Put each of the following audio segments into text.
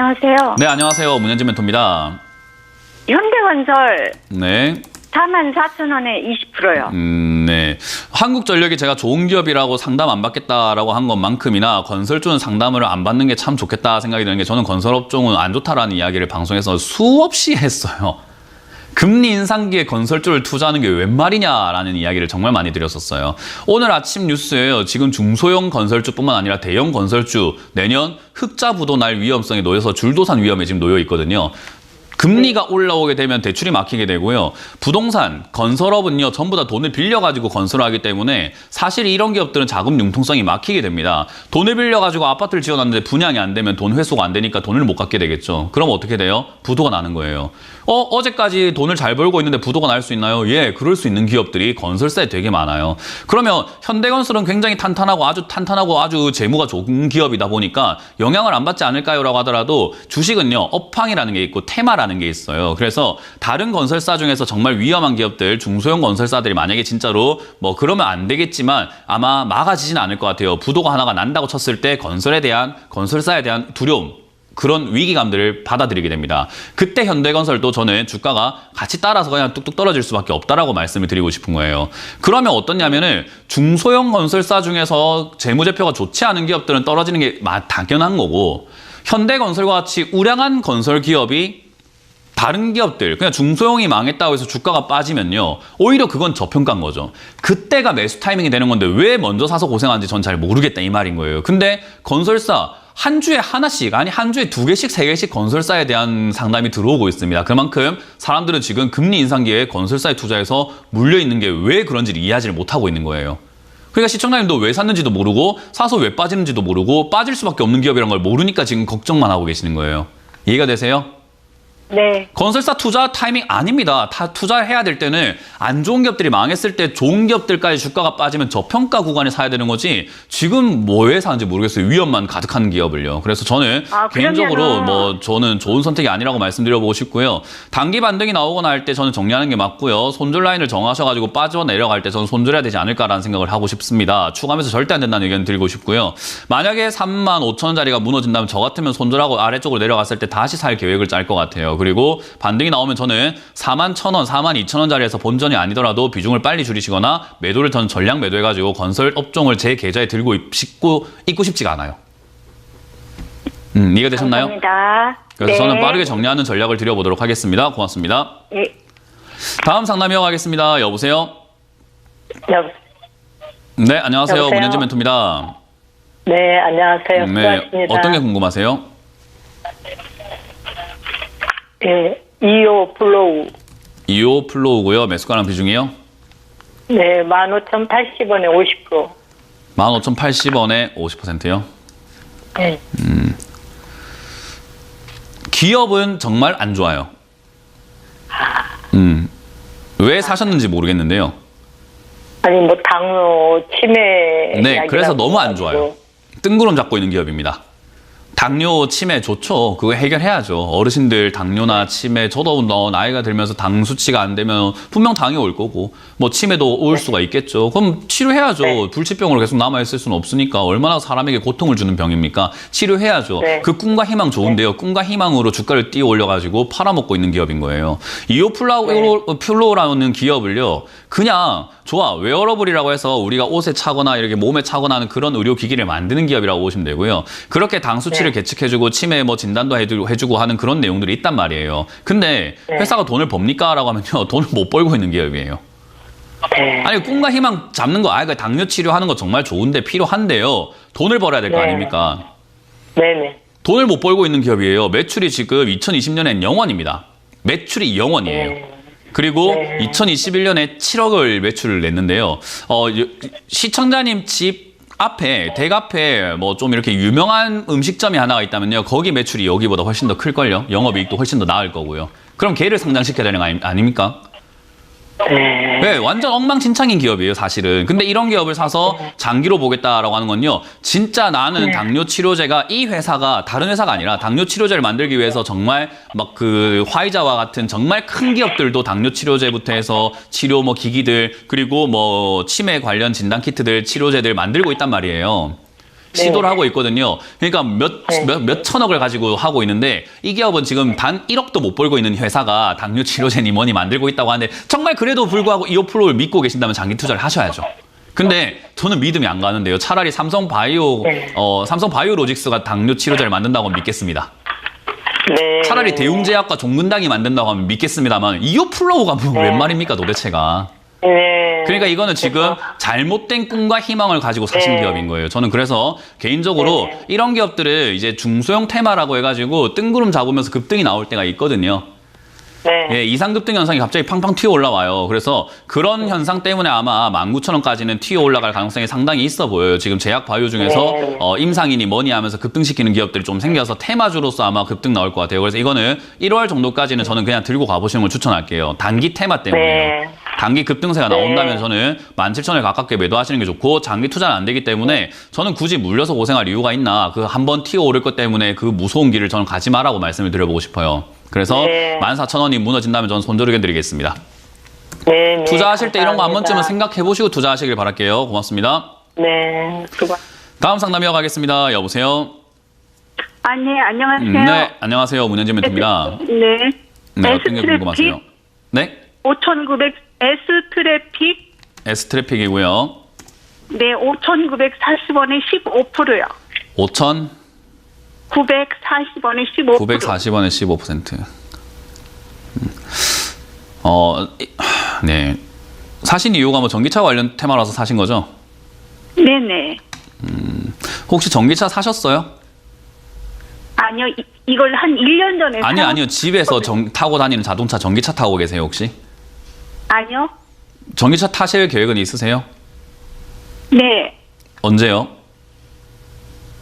안녕하세요. 네, 안녕하세요. 문현진 멘토입니다. 현대건설 네. 4만 4천 원에 20%요. 음, 네. 한국전력이 제가 좋은 기업이라고 상담 안 받겠다라고 한 것만큼이나 건설주는 상담을 안 받는 게 참 좋겠다 생각이 드는 게 저는 건설업종은 안 좋다라는 이야기를 방송에서 수없이 했어요. 금리 인상기에 건설주를 투자하는 게 웬 말이냐라는 이야기를 정말 많이 드렸었어요. 오늘 아침 뉴스에요. 지금 중소형 건설주뿐만 아니라 대형 건설주 내년 흑자 부도 날 위험성에 놓여서 줄도산 위험에 지금 놓여 있거든요. 금리가 올라오게 되면 대출이 막히게 되고요. 부동산, 건설업은요, 전부 다 돈을 빌려가지고 건설을 하기 때문에 사실 이런 기업들은 자금 융통성이 막히게 됩니다. 돈을 빌려가지고 아파트를 지어놨는데 분양이 안 되면 돈 회수가 안 되니까 돈을 못 갚게 되겠죠. 그럼 어떻게 돼요? 부도가 나는 거예요. 어, 어제까지 돈을 잘 벌고 있는데 부도가 날 수 있나요? 예, 그럴 수 있는 기업들이 건설사에 되게 많아요. 그러면 현대건설은 굉장히 탄탄하고 아주 탄탄하고 아주 재무가 좋은 기업이다 보니까 영향을 안 받지 않을까요?라고 하더라도 주식은요, 업황이라는 게 있고 테마라는 게 있어요. 그래서 다른 건설사 중에서 정말 위험한 기업들, 중소형 건설사들이 만약에 진짜로 뭐 그러면 안 되겠지만 아마 막아지진 않을 것 같아요. 부도가 하나가 난다고 쳤을 때 건설에 대한 건설사에 대한 두려움 그런 위기감들을 받아들이게 됩니다. 그때 현대건설도 저는 주가가 같이 따라서 그냥 뚝뚝 떨어질 수밖에 없다라고 말씀을 드리고 싶은 거예요. 그러면 어떻냐면은 중소형 건설사 중에서 재무제표가 좋지 않은 기업들은 떨어지는 게 마- 당연한 거고 현대건설과 같이 우량한 건설 기업이 다른 기업들, 그냥 중소형이 망했다고 해서 주가가 빠지면요. 오히려 그건 저평가인 거죠. 그때가 매수 타이밍이 되는 건데 왜 먼저 사서 고생하는지 전 잘 모르겠다 이 말인 거예요. 근데 건설사 한 주에 하나씩, 아니 한 주에 두 개씩, 세 개씩 건설사에 대한 상담이 들어오고 있습니다. 그만큼 사람들은 지금 금리 인상기에 건설사에 투자해서 물려 있는 게 왜 그런지를 이해하지를 못하고 있는 거예요. 그러니까 시청자님도 왜 샀는지도 모르고 사서 왜 빠지는지도 모르고 빠질 수밖에 없는 기업이란 걸 모르니까 지금 걱정만 하고 계시는 거예요. 이해가 되세요? 네. 건설사 투자 타이밍 아닙니다. 다 투자해야 될 때는 안 좋은 기업들이 망했을 때 좋은 기업들까지 주가가 빠지면 저평가 구간에 사야 되는 거지 지금 뭐에 사는지 모르겠어요. 위험만 가득한 기업을요. 그래서 저는 아, 개인적으로 뭐 저는 좋은 선택이 아니라고 말씀드려보고 싶고요. 단기 반등이 나오거나 할 때 저는 정리하는 게 맞고요. 손절 라인을 정하셔가지고 빠져 내려갈 때 저는 손절해야 되지 않을까라는 생각을 하고 싶습니다. 추가하면서 절대 안 된다는 의견 드리고 싶고요. 만약에 3만 5천 원짜리가 무너진다면 저 같으면 손절하고 아래쪽으로 내려갔을 때 다시 살 계획을 짤 것 같아요. 그리고 반등이 나오면 저는 4만 1천 원, 4만 2천 원짜리에서 본전이 아니더라도 비중을 빨리 줄이시거나 매도를 저는 전량 매도해가지고 건설 업종을 제 계좌에 들고 있고, 있고 싶지가 않아요. 음, 이해가 되셨나요? 감사합니다. 그래서 네. 저는 빠르게 정리하는 전략을 드려보도록 하겠습니다. 고맙습니다. 예. 다음 상담 이어가겠습니다. 여보세요? 여, 네, 안녕하세요. 여보세요? 문현진 멘토입니다. 네, 안녕하세요. 네, 수고하십니다. 어떤 게 궁금하세요? 네, 2호 플로우. 2호 플로우고요. 매수가랑 비중이요? 네, 15,080원에 50%. 15,080원에 50%요. 네. 기업은 정말 안 좋아요. 음. 왜 사셨는지 모르겠는데요. 아니, 뭐, 당뇨, 치매. 네, 그래서 너무 안. 좋아요. 뜬구름 잡고 있는 기업입니다. 당뇨, 치매 좋죠. 그거 해결해야죠. 어르신들 당뇨나 치매, 저도 너 나이가 들면서 당 수치가 안 되면 분명 당이 올 거고, 뭐 치매도 올 수가 있겠죠. 그럼 치료해야죠. 네. 불치병으로 계속 남아 있을 수는 없으니까 얼마나 사람에게 고통을 주는 병입니까? 치료해야죠. 네. 그 꿈과 희망 좋은데요. 꿈과 희망으로 주가를 띄워 올려가지고 팔아먹고 있는 기업인 거예요. 이오플라우 네. 기업을요, 그냥 좋아 웨어러블이라고 해서 우리가 옷에 차거나 이렇게 몸에 차거나 하는 그런 의료 기기를 만드는 기업이라고 보시면 되고요. 그렇게 당 수치를 네. 계측해주고 치매 뭐 진단도 해주고, 해주고 하는 그런 내용들이 있단 말이에요. 근데 네. 회사가 돈을 법니까?라고 하면요, 돈을 못 벌고 있는 기업이에요. 네. 아니 꿈과 희망 잡는 거, 아, 그 당뇨 치료하는 거 정말 좋은데 필요한데요. 돈을 벌어야 될거 네. 아닙니까? 네네. 돈을 못 벌고 있는 기업이에요. 매출이 지금 2020년엔 0원입니다. 매출이 0원이에요. 네. 그리고 네. 2021년에 7억을 매출을 냈는데요. 어, 여- 시청자님 집 앞에 댁 앞에 뭐 좀 이렇게 유명한 음식점이 하나가 있다면요. 거기 매출이 여기보다 훨씬 더 클걸요. 영업이익도 훨씬 더 나을 거고요. 그럼 걔를 상장시켜야 되는 거 아닙니까? 네. 네, 완전 엉망진창인 기업이에요, 사실은. 근데 이런 기업을 사서 장기로 보겠다라고 하는 건요, 진짜 나는 네. 당뇨 치료제가 이 회사가 다른 회사가 아니라 당뇨 치료제를 만들기 위해서 정말 막 그 화이자와 같은 정말 큰 기업들도 당뇨 치료제부터 해서 치료 뭐 기기들 그리고 뭐 치매 관련 진단 키트들 치료제들 만들고 있단 말이에요. 시도를 네. 하고 있거든요. 그러니까 몇, 네. 몇, 몇 천억을 가지고 하고 있는데 이 기업은 지금 단 1억도 못 벌고 있는 회사가 당뇨 치료제니 뭐니 만들고 있다고 하는데 정말 그래도 불구하고 이 프로를 믿고 계신다면 장기 투자를 하셔야죠. 근데 저는 믿음이 안 가는데요. 차라리 삼성 바이오, 네. 어, 삼성 바이오로직스가 당뇨 치료제를 만든다고 믿겠습니다. 네. 차라리 대웅제약과 종근당이 만든다고 하면 믿겠습니다만 이오플로우가 뭐웬 네. 말입니까 도대체가. 네. 그러니까 이거는 지금 잘못된 꿈과 희망을 가지고 사신 네. 기업인 거예요. 저는 그래서 개인적으로 네. 이런 기업들을 이제 중소형 테마라고 해가지고 뜬구름 잡으면서 급등이 나올 때가 있거든요. 네. 예, 이상급등 현상이 갑자기 팡팡 튀어 올라와요. 그래서 그런 현상 때문에 아마 19,000원까지는 튀어 올라갈 가능성이 상당히 있어 보여요. 지금 제약 바이오 중에서 네. 어, 임상이니 뭐니 하면서 급등시키는 기업들이 좀 생겨서 테마주로서 아마 급등 나올 것 같아요. 그래서 이거는 1월 정도까지는 저는 그냥 들고 가보시는 걸 추천할게요. 단기 테마 때문에요. 네. 단기 급등세가 네. 나온다면 저는 17,000원 가깝게 매도하시는 게 좋고 장기 투자는 안 되기 때문에 저는 굳이 물려서 고생할 이유가 있나 그 한 번 튀어 오를 것 때문에 그 무서운 길을 저는 가지 마라고 말씀을 드려보고 싶어요. 그래서 네. 14,000원이 무너진다면 저는 손저리게 드리겠습니다. 네. 네. 투자하실 때 이런 거 한. 번쯤은 생각해 보시고 투자하시길 바랄게요. 고맙습니다. 네. 수고. 다음 상담 이어가겠습니다. 여보세요? 아, 네, 안녕하세요. 네, 안녕하세요. 문현진 멘토입니다. 네. 네, 어떤 게 궁금하세요? 네? 5,900, S 트래픽, S트래픽이고요. 네, 5,940원에 15%요. 5,940원에 940원에 15%. 15%. 음. 어, 이- 네. 사신 이유가 뭐 전기차 관련 테마라서 사신 거죠? 네네. 혹시 전기차 사셨어요? 아니요, 이, 이걸 한 1년 전에. 아니요, 사- 아니요. 집에서 정- 타고 다니는 자동차 전기차 타고 계세요, 혹시? 아니요. 전기차 타실 계획은 있으세요? 네. 언제요?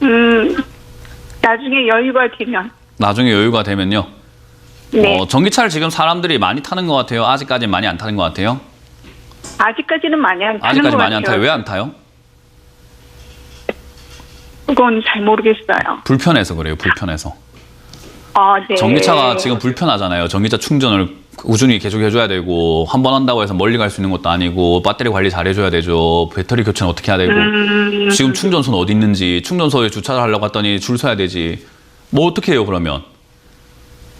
음, 나중에 여유가 되면. 나중에 여유가 되면요. 네. 어, 전기차를 지금 사람들이 많이 타는 것 같아요. 아직까지는 많이 안 타는 것 같아요. 아직까지는 많이 안 타는 아직까지 것 많이 안 같아요. 타요. 왜 안 타요? 그건 잘 모르겠어요. 불편해서 그래요. 불편해서. 아, 네. 전기차가 지금 불편하잖아요. 전기차 충전을 꾸준히 계속 해줘야 되고 한 번 한다고 해서 멀리 갈 수 있는 것도 아니고 배터리 관리 잘 해줘야 되죠. 배터리 교체는 어떻게 해야 되고 음. 지금 충전소는 어디 있는지 충전소에 주차를 하려고 했더니 줄 서야 되지. 뭐 어떻게 해요 그러면?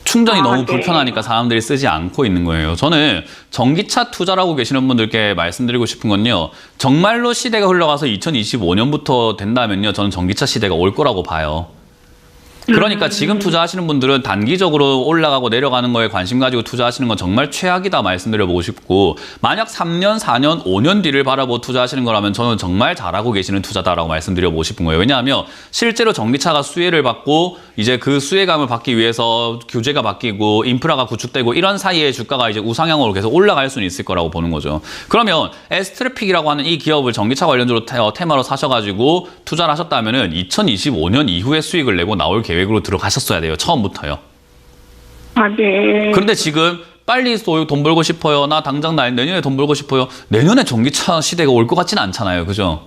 충전이 아, 너무 네. 불편하니까 사람들이 쓰지 않고 있는 거예요. 저는 전기차 투자라고 계시는 분들께 말씀드리고 싶은 건요. 정말로 시대가 흘러가서 2025년부터 된다면요. 저는 전기차 시대가 올 거라고 봐요. 그러니까 지금 투자하시는 분들은 단기적으로 올라가고 내려가는 거에 관심 가지고 투자하시는 건 정말 최악이다 말씀드려 보고 싶고 만약 3년, 4년, 5년 뒤를 바라보고 투자하시는 거라면 저는 정말 잘하고 계시는 투자다라고 말씀드려 보고 싶은 거예요. 왜냐하면 실제로 전기차가 수혜를 받고 이제 그 수혜감을 받기 위해서 규제가 바뀌고 인프라가 구축되고 이런 사이에 주가가 이제 우상향으로 계속 올라갈 수는 있을 거라고 보는 거죠. 그러면 에스트래픽이라고 하는 이 기업을 전기차 테- 어, 테마로 사셔가지고 투자를 하셨다면 은 2025년 이후에 수익을 내고 나올 계획 으로 들어가셨어야 돼요. 처음부터요. 아, 네. 그런데 지금 빨리 또돈 벌고 싶어요. 나 당장 나 내년에 돈 벌고 싶어요. 내년에 전기차 시대가 올 것 같지는 않잖아요. 그죠?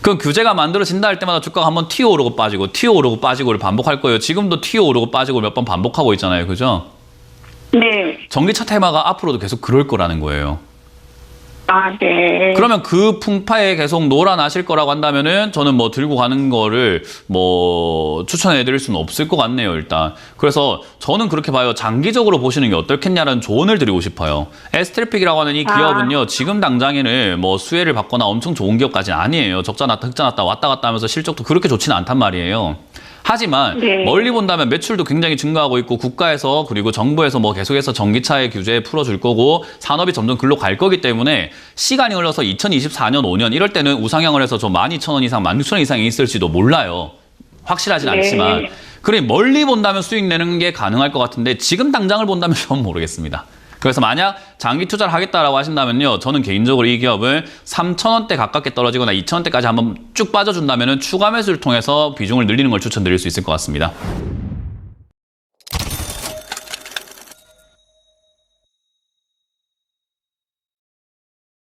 그 규제가 만들어진다 할 때마다 주가가 한번 튀어 오르고 빠지고 튀어 오르고 빠지고를 반복할 거예요. 지금도 튀어 오르고 빠지고 몇 번 반복하고 있잖아요. 그죠? 네. 전기차 테마가 앞으로도 계속 그럴 거라는 거예요. 아, 네. 그러면 그 풍파에 계속 놀아나실 거라고 한다면은 저는 뭐 들고 가는 거를 뭐 추천해 드릴 수는 없을 것 같네요, 일단. 그래서 저는 그렇게 봐요. 장기적으로 보시는 게 어떻겠냐는 조언을 드리고 싶어요. 에스트래픽이라고 하는 이 기업은요, 지금 당장에는 뭐 수혜를 받거나 엄청 좋은 기업까지는 아니에요. 적자 났다, 흑자 났다, 왔다 갔다 하면서 실적도 그렇게 좋지는 않단 말이에요. 하지만 네. 멀리 본다면 매출도 굉장히 증가하고 있고 국가에서 그리고 정부에서 뭐 계속해서 전기차의 규제 풀어줄 거고 산업이 점점 글로 갈 거기 때문에 시간이 흘러서 2024년 5년 이럴 때는 우상향을 해서 좀 12,000원 이상 16,000원 이상이 있을지도 몰라요. 확실하진 네. 않지만 그래 멀리 본다면 수익 내는 게 가능할 것 같은데 지금 당장을 본다면 전 모르겠습니다. 그래서 만약 장기 투자를 하겠다라고 하신다면요. 저는 개인적으로 이 기업을 3,000원대 가깝게 떨어지거나 2,000원대까지 한번 쭉 빠져준다면 추가 매수를 통해서 비중을 늘리는 걸 추천드릴 수 있을 것 같습니다.